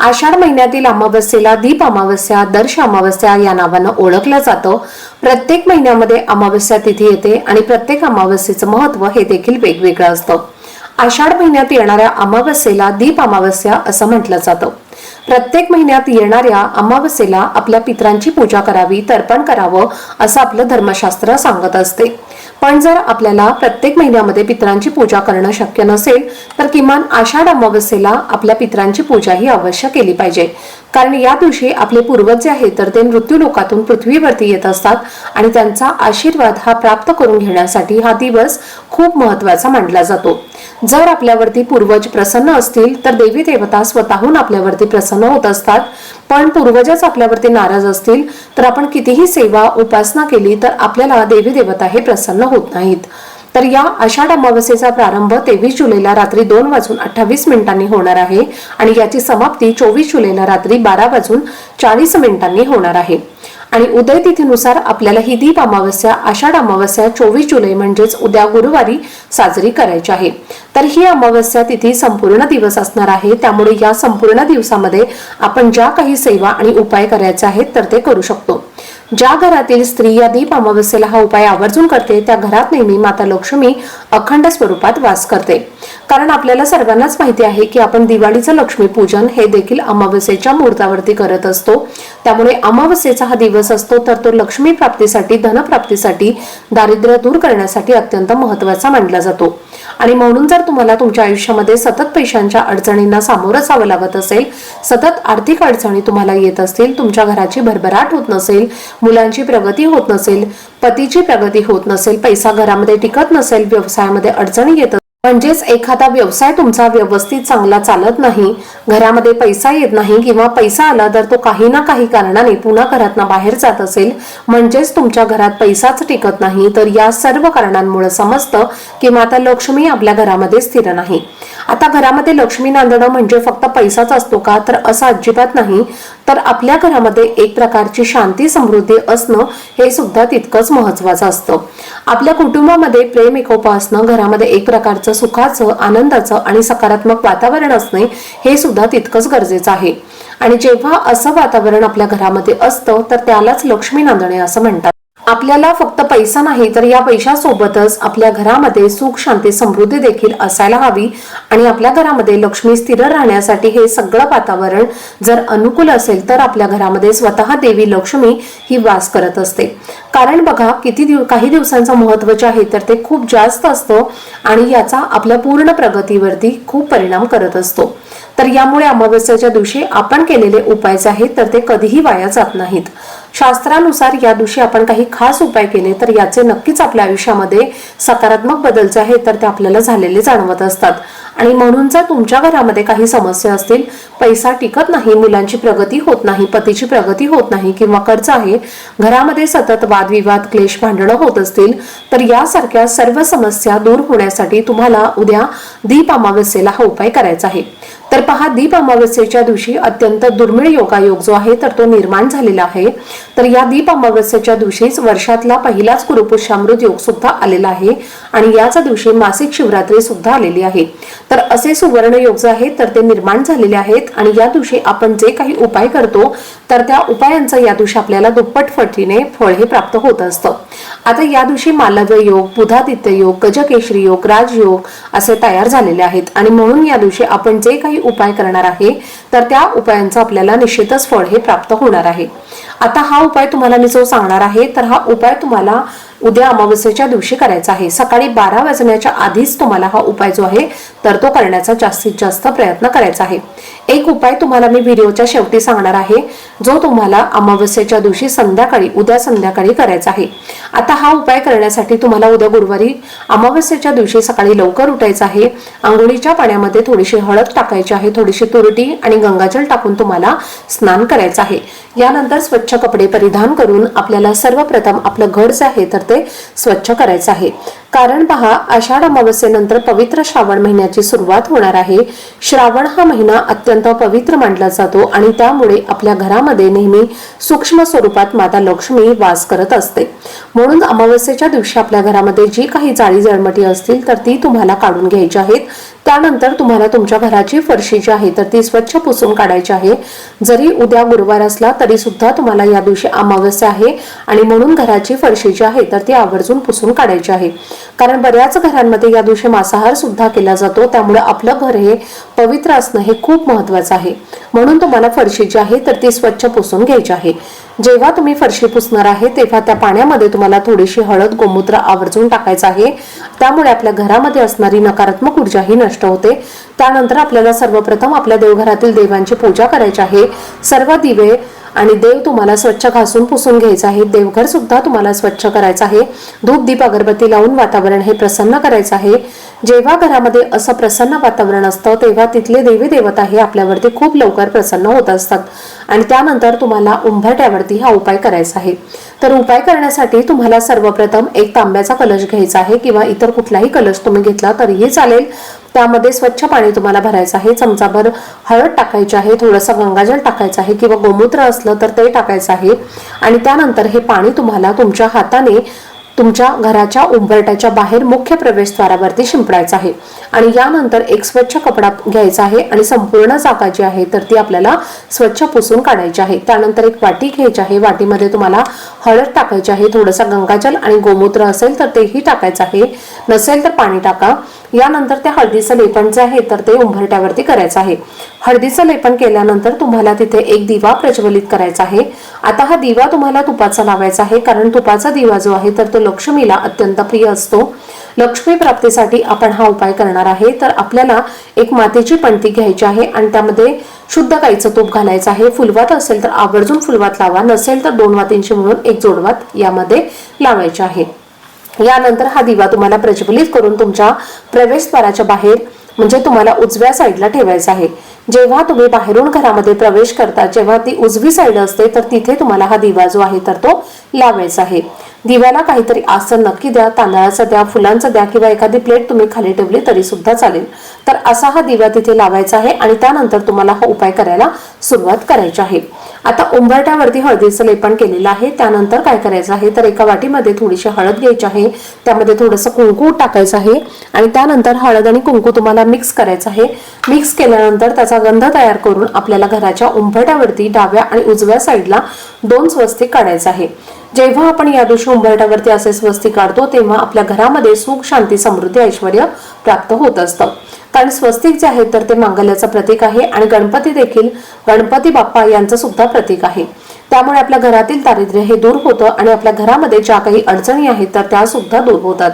आषाढ महिन्यातील अमावस्येला दीप अमावस्या दर्श अमावस्या या नावानं ओळखलं जातं. प्रत्येक महिन्यामध्ये अमावस्या तिथी येते आणि प्रत्येक अमावस्येचं महत्त्व हे देखील वेगवेगळं असतं. आषाढ महिन्यात येणाऱ्या अमावस्येला दीप अमावस्या असं म्हटलं जातं. प्रत्येक महिन्यात येणाऱ्या अमावस्येला आपल्या पित्रांची पूजा करावी तर्पण करावं असं आपलं धर्मशास्त्र सांगत असते. पण जर आपल्याला प्रत्येक महिन्यामध्ये पितरांची पूजा करणं शक्य नसेल तर किमान आषाढ अमावस्येला आपल्या पितरांची पूजा ही अवश्य केली पाहिजे. कारण या दिवशी आपले पूर्वज जे आहेत तर ते मृत्यू लोकातून पृथ्वीवरती येत असतात आणि त्यांचा आशीर्वाद हा प्राप्त करून घेण्यासाठी हा दिवस खूप महत्त्वाचा मानला जातो. जर आपल्यावरती पूर्वज प्रसन्न असतील तर देवी देवता स्वतःहून आपल्यावरती प्रसन्न होत असतात. पण पूर्वजच आपल्यावरती नाराज असतील तर आपण कितीही सेवा उपासना केली तर आपल्याला देवी देवता हे प्रसन्न होत नाहीत. तर या आषाढ अमावस्येचा प्रारंभ तेवीस जुलैला रात्री दोन वाजून अठ्ठावीस मिनिटांनी होणार आहे आणि याची समाप्ती चोवीस जुलैला रात्री बारा वाजून चाळीस मिनिटांनी होणार आहे. आणि उदय तिथीनुसार आपल्याला ही दीप अमावस्या आषाढ अमावस्या चोवीस जुलै म्हणजेच उद्या गुरुवारी साजरी करायची आहे. तर ही अमावस्या तिथी संपूर्ण दिवस असणार आहे. त्यामुळे या संपूर्ण दिवसामध्ये आपण ज्या काही सेवा आणि उपाय करायचे आहेत तर ते करू शकतो. ज्या घरातील स्त्री या दीप अमावस्येला हा उपाय आवर्जून करते त्या घरात नेहमी माता लक्ष्मी अखंड स्वरूपात वास करते. कारण आपल्याला सर्वांनाच माहिती आहे की आपण दिवाळीचं लक्ष्मीपूजन हे देखील अमावस्येच्या मुहूर्तावरती करत असतो. त्यामुळे अमावस्येचा हा दिवस असतो तर तो लक्ष्मी प्राप्तीसाठी धनप्राप्तीसाठी दारिद्र्य दूर करण्यासाठी अत्यंत महत्त्वाचा मानला जातो. आणि म्हणून जर तुम्हाला तुमच्या आयुष्यामध्ये सतत पैशांच्या अडचणींना सामोरं जावं लागत असेल सतत आर्थिक अडचणी तुम्हाला येत असतील तुमच्या घराची भरभराट होत नसेल मुलांची प्रगती होत नसेल पतीची प्रगती होत नसेल पैसा घरामध्ये टिकत नसेल व्यवसायामध्ये अडचणी येत म्हणजेच एखादा व्यवसाय तुमचा व्यवस्थित चांगला चालत नाही घरामध्ये पैसा येत नाही किंवा पैसा आला तर तो काही ना काही कारणाने पुन्हा घरातनं बाहेर जात असेल म्हणजेच तुमच्या घरात पैसाच टिकत नाही तर या सर्व कारणांमुळे समजतं की माता लक्ष्मी आपल्या घरामध्ये स्थिर नाही. आता घरामध्ये लक्ष्मी नांदणं म्हणजे फक्त पैसाच असतो का? तर असं अजिबात नाही. तर आपल्या घरामध्ये एक प्रकारची शांती समृद्धी असणं हे सुद्धा तितकंच महत्वाचं असतं. आपल्या कुटुंबामध्ये प्रेम एकोपा असणं घरामध्ये एक प्रकारचं सुखाचं आनंदाचं आणि सकारात्मक वातावरण असणे हे सुद्धा तितकंच गरजेचं आहे. आणि जेव्हा असं वातावरण आपल्या घरामध्ये असतं तर त्यालाच लक्ष्मी नांदणे असं म्हणतात. आपल्याला फक्त पैसा नाही तर या पैशासोबतच आपल्या घरामध्ये सुख शांती समृद्धी देखील असायला हवी. आणि आपल्या घरामध्ये लक्ष्मी स्थिर राहण्यासाठी हे सगळं वातावरण जर अनुकूल असेल तर आपल्या घरामध्ये स्वतः देवी लक्ष्मी ही वास करत असते. कारण बघा किती दिव काही दिवसांचं महत्त्व जे आहे तर ते खूप जास्त असतं आणि याचा आपल्या पूर्ण प्रगतीवरती खूप परिणाम करत असतो. तर यामुळे अमावस्याच्या दिवशी आपण केलेले उपाय जे आहेत तर ते कधीही वाया जात नाहीत. शास्त्रानुसार या दिवशी आपण काही खास उपाय केले तर याचे नक्कीच आपल्या आयुष्यामध्ये सकारात्मक बदल जे आहेत तर ते आपल्याला झालेले जाणवत असतात. आणि म्हणून जर तुमच्या घरामध्ये काही समस्या असतील पैसा टिकत नाही मुलांची प्रगती होत नाही पतीची प्रगती होत नाही किंवा कर्ज आहे घरामध्ये सतत वादविवाद क्लेश भांडणं होत असतील तर यासारख्या सर्व समस्या दूर होण्यासाठी तुम्हाला उद्या दीप अमावस्येला हा उपाय करायचा आहे. तर पहा दीप अमावस्येच्या दिवशी अत्यंत दुर्मिळ योगायोग जो आहे तर तो निर्माण झालेला आहे. तर या दीप अमावस्येच्या दिवशीच वर्षातला पहिलाच कुरुपुष्यामृत योग सुद्धा आलेला आहे आणि याच दिवशी मासिक शिवरात्री सुद्धा आलेली आहे. तर असे सुवर्ण योग जे आहेत तर ते निर्माण झालेले आहेत आणि या दिवशी आपण जे काही उपाय करतो तर त्या उपायांचं या दिवशी आपल्याला दुप्पट फटीने फळ हे प्राप्त होत असतं. आता या दिवशी मालव्य योग बुधादित्य योग गजकेशरी योग राजयोग असे तयार झालेले आहेत. आणि म्हणून या दिवशी आपण जे काही उपाय करणार आहे तर त्या उपायांचं आपल्याला निश्चितच फळ हे प्राप्त होणार आहे. आता हा उपाय तुम्हाला मी जो सांगणार आहे तर हा उपाय तुम्हाला उद्या अमावस्येच्या दिवशी करायचा आहे. सकाळी बारा वाजण्याच्या आधीच तुम्हाला हा उपाय जो आहे तर तो करण्याचा जास्तीत जास्त प्रयत्न करायचा आहे. एक उपाय तुम्हाला मी व्हिडिओच्या शेवटी सांगणार आहे जो तुम्हाला अमावस्येच्या दिवशी संध्याकाळी उद्या संध्याकाळी करायचा आहे. आता हा उपाय करण्यासाठी तुम्हाला उद्या गुरुवारी अमावस्येच्या दिवशी सकाळी लवकर उठायचं आहे. आंघोळीच्या पाण्यामध्ये थोडीशी हळद टाकायची आहे थोडीशी तुरटी आणि गंगाजल टाकून तुम्हाला स्नान करायचं आहे. यानंतर स्वच्छ कपडे परिधान करून आपल्याला सर्वप्रथम आपलं घर जे आहे तर ते स्वच्छ करायचं आहे. कारण पहा आषाढ अमावस्येनंतर पवित्र श्रावण महिन्याची सुरुवात होणार आहे. श्रावण हा महिना अत्यंत पवित्र मानला जातो आणि त्यामुळे आपल्या घरामध्ये नेहमी सूक्ष्म स्वरूपात माता लक्ष्मी वास करत असते. म्हणून अमावस्येच्या दिवशी आपल्या घरामध्ये जी काही जाळी जळमटी असतील तर ती तुम्हाला काढून घ्यायची आहेत. त्यानंतर तुम्हाला तुमच्या घराची फरशी जी आहे तर ती स्वच्छ पुसून काढायची आहे. जरी उद्या गुरुवार असला तरी सुद्धा तुम्हाला या दिवशी अमावस्या आहे आणि म्हणून घराची फरशी जी आहे तर ती आवर्जून पुसून काढायची आहे. कारण बऱ्याच घरांमध्ये या दिवशी मांसाहार सुद्धा केला जातो. त्यामुळे आपलं घर हे पवित्र असणं हे खूप महत्वाचं आहे. म्हणून तुम्हाला फरशी जी आहे तर ती स्वच्छ पुसून घ्यायची आहे. जेव्हा तुम्ही फरशी पुसणार आहे तेव्हा त्या पाण्यामध्ये तुम्हाला थोडीशी हळद गोमूत्र आवर्जून टाकायचं आहे. त्यामुळे आपल्या घरामध्ये असणारी नकारात्मक ऊर्जा ही नष्ट होते. त्यानंतर आपल्याला सर्वप्रथम आपल्या देवघरातील देवांची पूजा करायची आहे. सर्व दिवे आणि देव तुम्हाला स्वच्छ घासून पुसून घ्यायचं आहे देवघर सुद्धा तुम्हाला स्वच्छ करायचं आहे. धूप दीप अगरबत्ती लावून वातावरण हे प्रसन्न करायचं आहे. जेव्हा घरामध्ये असं प्रसन्न वातावरण असतं तेव्हा तिथले देवी देवता हे आपल्यावरती खूप लवकर प्रसन्न होत असतात. आणि त्यानंतर तुम्हाला उंबरट्यावरती हा उपाय करायचा आहे. तर उपाय करण्यासाठी तुम्हाला सर्वप्रथम एक तांब्याचा कलश घ्यायचा आहे किंवा इतर कुठलाही कलश तुम्ही घेतला तरीही चालेल. त्यामध्ये स्वच्छ पाणी तुम्हाला भरायचं आहे. चमचाभर हळद टाकायची आहे. थोडंसं गंगाजल टाकायचं आहे किंवा गोमूत्र असलं तर ते टाकायचं आहे. आणि त्यानंतर हे पाणी तुम्हाला तुमच्या हाताने तुमच्या घराच्या उंबरट्याच्या बाहेर मुख्य प्रवेशद्वारावरती शिंपडायचं आहे. आणि यानंतर एक स्वच्छ कपडा घ्यायचा आहे आणि संपूर्ण जागा जी आहे तर ती आपल्याला स्वच्छ पुसून काढायची आहे. त्यानंतर एक वाटी घ्यायची आहे. वाटीमध्ये तुम्हाला हळद टाकायची आहे थोडंसं गंगाजल आणि गोमूत्र असेल तर तेही टाकायचं आहे. नसेल तर पाणी टाका. यानंतर त्या हळदीचं लेपन जे आहे तर ते उंबरट्यावरती करायचं आहे. हळदीचं लेपन केल्यानंतर तुम्हाला तिथे एक दिवा प्रज्वलित करायचा आहे. आता हा दिवा तुम्हाला तुपाचा लावायचा आहे. कारण तुपाचा दिवा जो आहे तर तो लक्ष्मीला अत्यंत प्रिय असतो. लक्ष्मी प्राप्तीसाठी आपण हा उपाय करणार आहे. तर आपल्याला एक मातीची पणती घ्यायची आहे आणि त्यामध्ये शुद्ध गाईचं तूप घालायचं आहे. फुलवात असेल तर आवर्जून फुलवात लावा. नसेल तर दोन वातींची म्हणून एक जोडवात यामध्ये लावायचे आहे. यानंतर हा दिवा तुम्हाला प्रज्वलित करून तुमच्या प्रवेशद्वाराच्या बाहेर म्हणजे तुम्हाला उजव्या साईडला ठेवायचा आहे. जेव्हा तुम्ही बाहेरून घरामध्ये प्रवेश करता जेव्हा ती उजवी साईड असते तर तिथे तुम्हाला हा दिवा जो आहे तर तो लावायचा आहे. दिव्याला काहीतरी आसन नक्की द्या तांदळाचं द्या फुलांचं द्या किंवा एखादी प्लेट तुम्ही खाली ठेवली तरी सुद्धा चालेल. तर असा हा दिवा तिथे लावायचा आहे आणि त्यानंतर तुम्हाला हा उपाय करायला सुरुवात करायची आहे. आता उंबरट्यावरती हळदीचं लेपन केलेलं आहे. त्यानंतर काय करायचं आहे? तर एका वाटीमध्ये थोडीशी हळद घ्यायची आहे. त्यामध्ये थोडंसं कुंकू टाकायचं आहे. आणि त्यानंतर हळद आणि कुंकू तुम्हाला मिक्स करायचं आहे. मिक्स केल्यानंतर त्याचा गंध तयार करून आपल्याला घराच्या उंबरट्यावरती डाव्या आणि उजव्या साईडला दोन स्वस्तिक काढायचं आहे. जेव्हा आपण या दिवशी उंबरठ्यावरती असे स्वस्तिक काढतो तेव्हा आपल्या घरामध्ये सुख शांती समृद्धी ऐश्वर प्राप्त होत असतं. कारण स्वस्तिक जे आहे तर ते मांगल्याचं प्रतीक आहे आणि गणपती देखील गणपती बाप्पा यांचं सुद्धा प्रतीक आहे. त्यामुळे आपल्या घरातील दारिद्र्य हे दूर होतं आणि आपल्या घरामध्ये ज्या काही अडचणी आहेत तर त्या सुद्धा दूर होतात.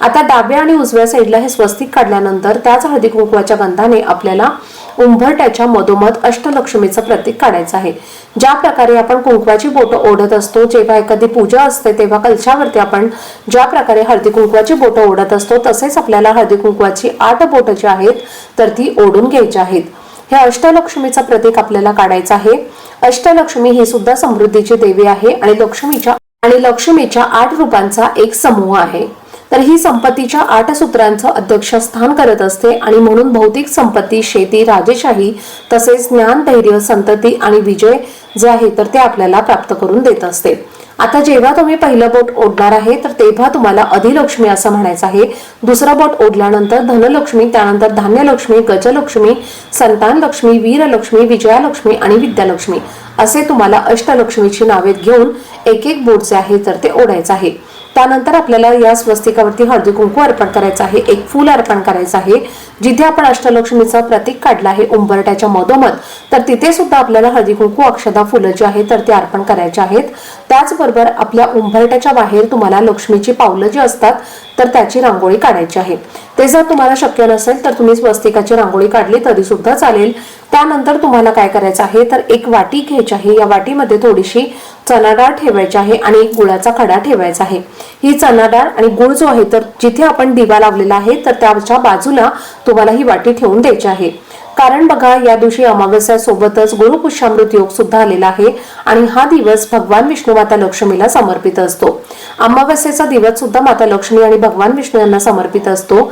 आता डाव्या आणि उजव्या साईडला हे स्वस्तिक काढल्यानंतर त्याच हळदी कुंकवाच्या गंधाने आपल्याला उंबरट्याच्या मधोमध अष्टलक्ष्मीचं प्रतीक काढायचं आहे. ज्या प्रकारे आपण कुंकवाची बोटं ओढत असतो जेव्हा एखादी पूजा असते तेव्हा कलशावरती आपण ज्या प्रकारे हळदी कुंकवाची बोटं ओढत असतो तसेच आपल्याला हळदी कुंकवाची आठ बोटं जी आहेत तर ती ओढून घ्यायची आहेत. हे अष्टलक्ष्मीचं प्रतीक आपल्याला काढायचं आहे. अष्टलक्ष्मी ही सुद्धा समृद्धीची देवी आहे आणि लक्ष्मीच्या आणि लक्ष्मीच्या आठ रूपांचा एक समूह आहे. तर ही संपत्तीच्या आठ सूत्रांचं अध्यक्षस्थान करत असते आणि म्हणून भौतिक संपत्ती शेती राजेशाही तसेच ज्ञान धैर्य संतती आणि विजय जे आहे तर ते आपल्याला प्राप्त करून देत असते. आता जेव्हा तुम्ही पहिलं बोट ओढणार आहे तर तेव्हा तुम्हाला अधिलक्ष्मी असं म्हणायचं आहे. दुसरं बोट ओढल्यानंतर धनलक्ष्मी त्यानंतर धान्यलक्ष्मी गजलक्ष्मी संतान लक्ष्मी वीरलक्ष्मी विजयालक्ष्मी आणि विद्यालक्ष्मी असे तुम्हाला अष्टलक्ष्मीची नावे घेऊन एक एक बोट जे आहे तर ते ओढायचं आहे. त्यानंतर आपल्याला या स्वस्तिकावरती हळदी कुंकू अर्पण करायचं आहे. एक फूल अर्पण करायचं आहे जिथे आपण अष्टलक्ष्मीचं प्रतीक काढलं आहे उंबरट्याच्या मधोमध. तर तिथे सुद्धा आपल्याला हळदी कुंकू अक्षदा फुलं जी आहेत तर ती अर्पण करायची आहेत. त्याचबरोबर आपल्या उंबरट्याच्या बाहेर तुम्हाला लक्ष्मीची पावलं जी असतात तर त्याची रांगोळी काढायची आहे. ते जर तुम्हाला शक्य नसेल तर तुम्ही स्वस्तिकाची रांगोळी काढली तरी सुद्धा चालेल. त्यानंतर तुम्हाला काय करायचं आहे तर एक वाटी घ्यायची आहे. या वाटीमध्ये थोडीशी चणा डाळ ठेवायची आहे आणि एक गुळाचा खडा ठेवायचा आहे. ही चणा डाळ आणि गुळ जो आहे तर जिथे आपण दिवा लावलेला आहे तर त्याच्या बाजूला तुम्हाला ही वाटी ठेवून द्यायची आहे. कारण बघा या दिवशी अमावस्या सोबतच गुरुपुष्यामृत योग सुद्धा आलेला आहे आणि हा दिवस भगवान विष्णू माता लक्ष्मीला समर्पित असतो. अमावस्येचा दिवस सुद्धा माता लक्ष्मी आणि भगवान विष्णू यांना समर्पित असतो.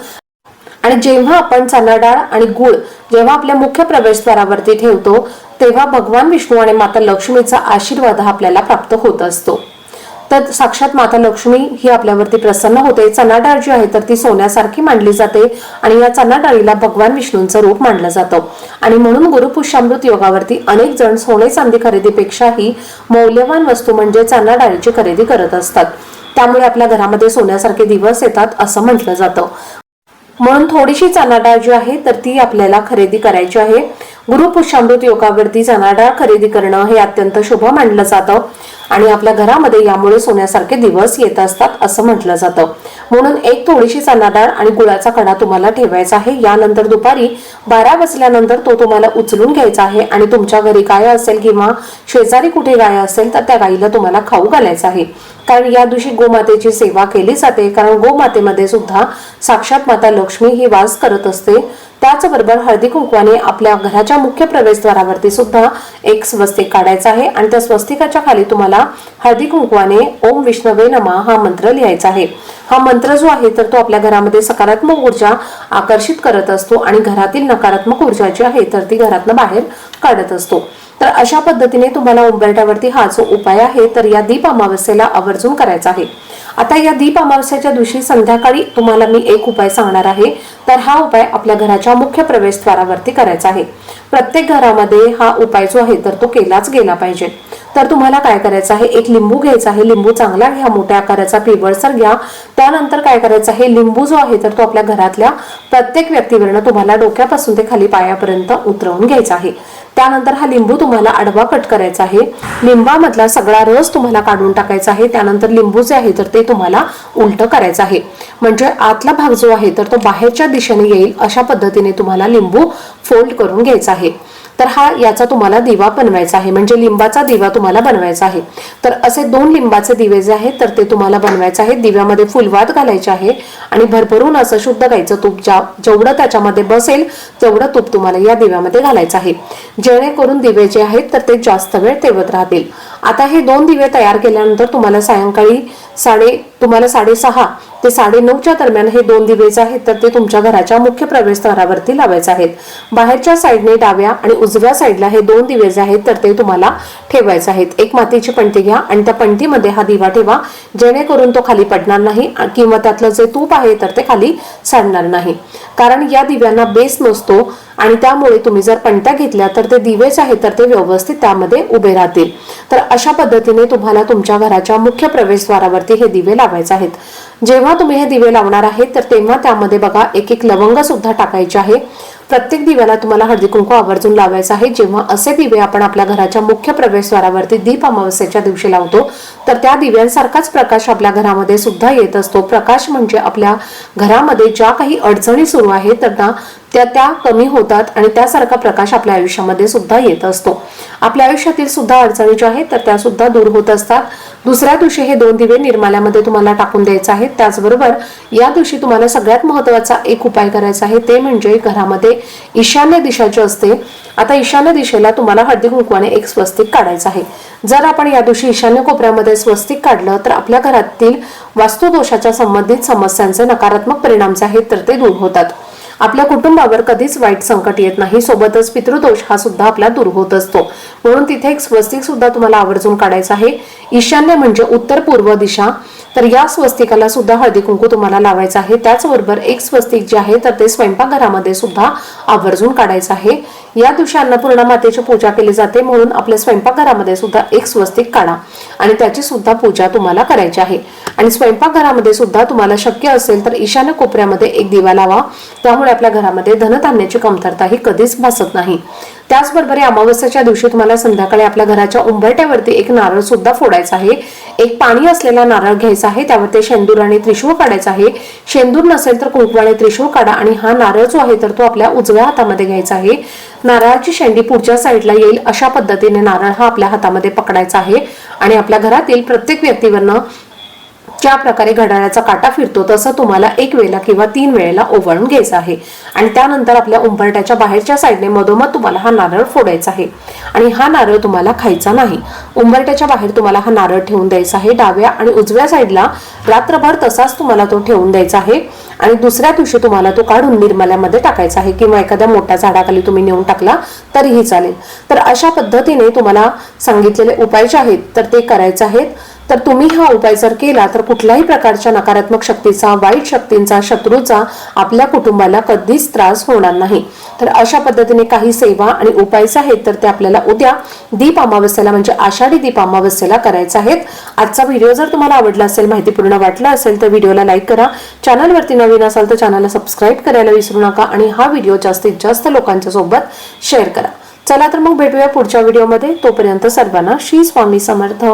आणि जेव्हा आपण चणा डाळ आणि गुळ जेव्हा आपल्या मुख्य प्रवेशद्वारावरती ठेवतो तेव्हा भगवान विष्णू आणि माता लक्ष्मीचा आशीर्वाद हा आपल्याला प्राप्त होत असतो. तर साक्षात माता लक्ष्मी ही आपल्यावरती प्रसन्न होते. चणा डाळ जी आहे तर ती सोन्यासारखी मांडली जाते आणि या चणा डाळीला भगवान विष्णूंचं रूप मानलं जातं. आणि म्हणून गुरुपुष्यामृत योगावरती अनेक जण सोने चांदी खरेदीपेक्षाही मौल्यवान वस्तू म्हणजे चणा डाळीची खरेदी करत असतात. त्यामुळे आपल्या घरामध्ये सोन्यासारखे दिवस येतात असं म्हटलं जातं. म्हणून थोडीशी चणा डाळ जी आहे तर ती आपल्याला खरेदी करायची आहे. गुरुपुष्यामृत योगावरती चणाडाळ खरेदी करणं हे अत्यंत शुभ मानलं जातं आणि आपल्या घरामध्ये यामुळे सोन्यासारखे दिवस येत असतात असं म्हटलं जातं. म्हणून एक थोडीशी चणाडाळ आणि गुळाचा कडा तुम्हाला ठेवायचा आहे. यानंतर दुपारी बारा वाजल्यानंतर तो तुम्हाला उचलून घ्यायचा आहे आणि तुमच्या घरी गाय असेल किंवा शेजारी कुठे गाय असेल तर त्या गाईला तुम्हाला खाऊ घालायचं आहे. कारण या दिवशी गोमातेची सेवा केली जाते. कारण गोमातेमध्ये सुद्धा साक्षात माता लक्ष्मी ही वास करत असते. त्याचबरोबर हळदी कुंकवाने आपल्या घराच्या मुख्य प्रवेशद्वारावरती सुद्धा एक स्वस्तिक काढायचा आहे. आणि त्या स्वस्तिकाच्या खाली तुम्हाला हळदी कुंकवाने ओम विष्णवे नमा हा मंत्र लिहायचा आहे. हा मंत्र जो आहे तर तो आपल्या घरामध्ये सकारात्मक ऊर्जा आकर्षित करत असतो आणि घरातील नकारात्मक ऊर्जा जी आहे तर ती घरातनं बाहेर काढत असतो. तर अशा पद्धतीने तुम्हाला उंबरट्यावरती हा जो उपाय आहे तर या दीप अमावस्येला आवर्जून करायचा आहे. आता या दीप अमावस्याच्या दिवशी संध्याकाळी तुम्हाला मी एक उपाय सांगणार आहे तर हा उपाय आपल्या घराच्या मुख्य प्रवेशद्वारावरती करायचा आहे. प्रत्येक घरामध्ये हा उपाय जो आहे तर तो केलाच गेला पाहिजे. तर तुम्हाला काय करायचं आहे? एक लिंबू घ्यायचा आहे. लिंबू चांगला घ्या मोठ्या आकाराचा पिवळसर घ्या. त्यानंतर काय करायचं आहे? लिंबू जो आहे तर तो आपल्या घरातल्या प्रत्येक व्यक्तीवरनं तुम्हाला डोक्यापासून ते खाली पायापर्यंत उतरवून घ्यायचा आहे. त्यानंतर हा लिंबू तुम्हाला आडवा कट करायचा आहे. लिंबामधला सगळा रस तुम्हाला काढून टाकायचा आहे. त्यानंतर लिंबू जे आहे तर ते तुम्हाला उलट करायचं आहे. म्हणजे आतला भाग जो आहे तर तो बाहेरच्या दिशेने येईल अशा पद्धतीने तुम्हाला लिंबू फोल्ड करून घ्यायचा आहे. तर हा याचा तुम्हाला दिवा बनवायचा आहे. म्हणजे लिंबाचा दिवा तुम्हाला बनवायचा आहे. तर असे दोन लिंबाचे दिवे जे आहेत तर ते तुम्हाला बनवायचे आहेत. दिव्यामध्ये फुलवात घालायचे आहे आणि भरभरून असं शुद्ध गायचं तूप ज्या जेवढं त्याच्यामध्ये बसेल तेवढं तूप तुम्हाला या दिव्यामध्ये घालायचं आहे. जेणेकरून दिवे जे आहेत तर ते जास्त वेळ तेवत राहतील. आता हे दोन दिवे तयार केल्यानंतर तुम्हाला सायंकाळी साडे तुम्हाला साडेसहा ते साडे नऊच्या दरम्यान हे दोन दिवे जे आहेत तर ते तुमच्या घराच्या मुख्य प्रवेशद्वारावरती लावायचे आहेत. बाहेरच्या साईडने डाव्या आणि उजव्या साईडला हे दोन दिवे जे आहेत तर ते तुम्हाला ठेवायचे आहेत. एक मातीची पणती घ्या आणि त्या पणतीमध्ये हा दिवा ठेवा. जेणेकरून तो खाली पडणार नाही किंवा त्यातलं जे तूप आहे तर ते खाली सांडणार नाही. कारण या दिव्यांना बेस नसतो आणि त्यामुळे तुम्ही जर पणत्या घेतल्या तर ते दिवे जे आहेत तर ते व्यवस्थित त्यामध्ये उभे राहतील. तर अशा पद्धतीने तुम्हाला तुमच्या घराच्या मुख्य प्रवेशद्वारावरती हे दिवे लावायचे आहेत. जेव्हा तुम्ही हे दिवे लावणार आहेत तर तेव्हा त्यामध्ये बघा एक एक लवंग सुद्धा टाकायचे आहे. प्रत्येक दिव्याला तुम्हाला हळदी कुंकू आवर्जून लावायचं आहे. जेव्हा असे दिवे आपण आपल्या घराच्या मुख्य प्रवेशद्वारावरती दीप अमावस्येच्या दिवशी लावतो तर त्या दिव्यांसारखाच प्रकाश आपल्या घरामध्ये सुद्धा येत असतो. प्रकाश म्हणजे आपल्या घरामध्ये ज्या काही अडचणी सुरू आहेत तर ना त्या त्या कमी होतात आणि त्यासारखा प्रकाश आपल्या आयुष्यामध्ये सुद्धा येत असतो. आपल्या आयुष्यातील सुद्धा अडचणी ज्या आहेत तर त्या सुद्धा दूर होत असतात. दुसऱ्या दिवशी हे दोन दिवे निर्माल्यामध्ये तुम्हाला टाकून द्यायचे आहेत त्याचबरोबर या दिवशी तुम्हाला सगळ्यात महत्त्वाचा एक उपाय करायचा आहे ते म्हणजे घरामध्ये ईशान्य दिशा असते. आता ईशान्य दिशेला तुम्हाला हळदी कुंकवाने एक स्वस्तिक काढायचं आहे. जर आपण या दिवशी ईशान्य कोपऱ्यामध्ये स्वस्तिक काढलं तर आपल्या घरातील वास्तुदोषाच्या संबंधित समस्यांचे नकारात्मक परिणाम जे आहेत तर ते दूर होतात. आपल्या कुटुंबावर कधीच वाईट संकट येत नाही. सोबतच पितृदोष हा सुद्धा आपला दूर होत असतो. म्हणून तिथे एक स्वस्तिक सुद्धा तुम्हाला आवर्जून काढायचं आहे. ईशान्य म्हणजे उत्तर पूर्व दिशा. तर या स्वस्तिकाला सुद्धा हळदी कुंकू तुम्हाला लावायचं आहे. त्याचबरोबर एक स्वस्तिक जे आहे तर ते स्वयंपाकघरामध्ये सुद्धा आवर्जून काढायचं आहे. या दिवशी अन्नपूर्णा मातेची पूजा केली जाते म्हणून आपल्या स्वयंपाकघरामध्ये सुद्धा एक स्वस्तिक काढा आणि त्याची सुद्धा पूजा तुम्हाला करायची आहे. आणि स्वयंपाकघरामध्ये सुद्धा तुम्हाला शक्य असेल तर ईशान्य कोपऱ्यामध्ये एक दिवा लावा. त्यामुळे आपल्या घरामध्ये धनधान्याची कमतरता ही कधीच भासत नाही. त्याचबरोबर या अमावस्याच्या दिवशी तुम्हाला संध्याकाळी आपल्या घराच्या उंबरट्यावरती एक नारळ सुद्धा फोडायचा आहे. एक पाणी असलेला नारळ घ्यायचा आहे. त्यावरती शेंदूर आणि त्रिशूळ काढायचा आहे. शेंदूर नसेल तर कुंकू आणि त्रिशूळ काढा आणि हा नारळ जो आहे तर तो आपल्या उजव्या हातामध्ये घ्यायचा आहे. नारळाची शेंडी पुढच्या साईडला येईल अशा पद्धतीने नारळ हा आपल्या हातामध्ये पकडायचा आहे. आणि आपल्या घरातील प्रत्येक व्यक्तीवरनं ज्या प्रकारे घड्याळाचा काटा फिरतो तसं तुम्हाला एक वेळेला किंवा तीन वेळेला ओवाळून घ्यायचं आहे. आणि त्यानंतर आपल्या उंबरट्याच्या बाहेरच्या साईडने मधोमध तुम्हाला हा नारळ फोडायचा आहे. आणि हा नारळ तुम्हाला खायचा नाही. उंबरट्याच्या बाहेर तुम्हाला हा नारळ ठेवून द्यायचा आहे डाव्या आणि उजव्या साईडला रात्रभर तसाच तुम्हाला तो ठेवून द्यायचा आहे. आणि दुसऱ्या दिवशी तुम्हाला तो काढून निर्मल्यामध्ये टाकायचा आहे. किंवा एखाद्या मोठ्या झाडाखाली तुम्ही नेऊन टाकला तरीही चालेल. तर अशा पद्धतीने तुम्हाला सांगितलेले उपाय जे आहेत तर ते करायचे आहेत. तर तुम्ही हा उपाय जर केला तर कुठल्याही प्रकारच्या नकारात्मक शक्तीचा वाईट शक्तींचा शत्रूचा आपल्या कुटुंबाला कधीच त्रास होणार नाही. तर अशा पद्धतीने काही सेवा आणि उपाय आहेत तर ते आपल्याला उद्या दीप अमावस्येला म्हणजे आषाढी दीप अमावस्येला करायचे आहेत. आजचा व्हिडिओ जर तुम्हाला आवडला असेल माहितीपूर्ण वाटला असेल तर व्हिडिओला लाईक करा. चॅनलवरती नवीन असाल तर चॅनलला सबस्क्राईब करायला विसरू नका आणि हा व्हिडिओ जास्तीत जास्त लोकांच्या सोबत शेअर करा. चला तर मग भेटूया पुढच्या व्हिडिओमध्ये. तोपर्यंत सर्वांना श्री स्वामी समर्थ.